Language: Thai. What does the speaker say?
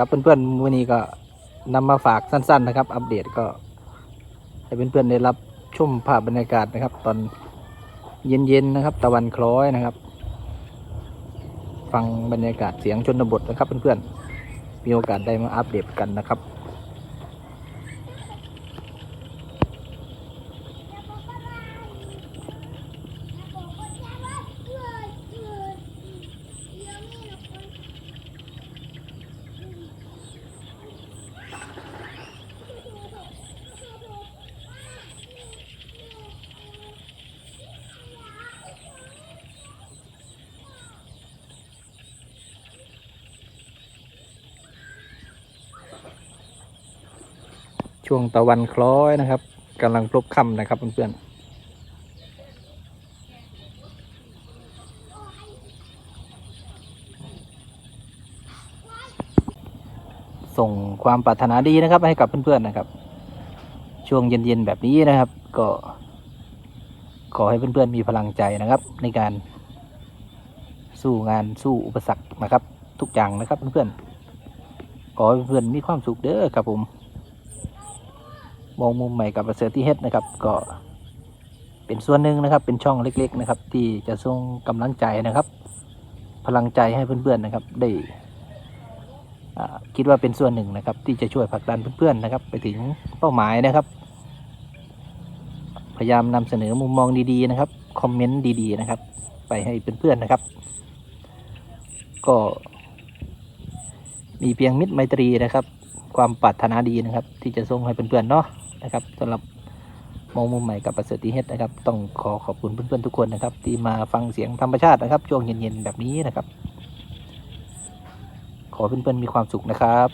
ครับเพื่อนๆวันนี้ก็นำมาฝากสั้น ๆ นะครับ อัปเดตก็ให้เพื่อนๆได้รับชมภาพบรรยากาศนะครับ ตอนเย็นๆนะครับ ตะวันคล้อยนะครับ ฟังบรรยากาศเสียงชนบทนะครับเพื่อนๆมีโอกาสได้มาอัปเดตกันนะครับ ช่วงตะวันคล้อยนะครับกำลังพลบค่ำนะครับเพื่อนๆส่งความปรารถนาดีนะครับให้กับเพื่อนๆนะครับ ช่วงเย็นๆแบบนี้นะครับ ก็ ขอให้เพื่อนๆมีพลังใจนะครับ ในการสู้งานสู้อุปสรรคนะครับ ทุกอย่างนะครับเพื่อนๆขอให้เพื่อนๆมีความสุขเด้อครับผม มองมุมใหม่กับเสริฐที่เฮ็ดนะครับ ก็เป็นส่วนหนึ่งนะครับ เป็นช่องเล็ก ๆ นะครับ ที่จะส่งกำลังใจนะครับ พลังใจให้เพื่อนๆนะครับ ได้คิดว่าเป็นส่วนหนึ่งนะครับ ที่จะช่วยผลักดันเพื่อนๆนะครับ ไปถึงเป้าหมายนะครับ พยายามนำเสนอมุมมองดีๆนะครับคอมเมนต์ดีๆนะครับ ไปให้เพื่อนๆนะครับ ก็มีเพียงมิตรไมตรีนะครับ ความปรารถนาดีนะครับ ที่จะส่งให้เพื่อนๆเนาะนะครับสำหรับมองมุมใหม่กับประเสริฐทีเฮ็ดนะครับ ต้องขอขอบคุณเพื่อนๆทุกคนนะครับ ที่มาฟังเสียงธรรมชาตินะครับ ช่วงเย็นๆแบบนี้นะครับ ขอเพื่อนๆมีความสุขนะครับ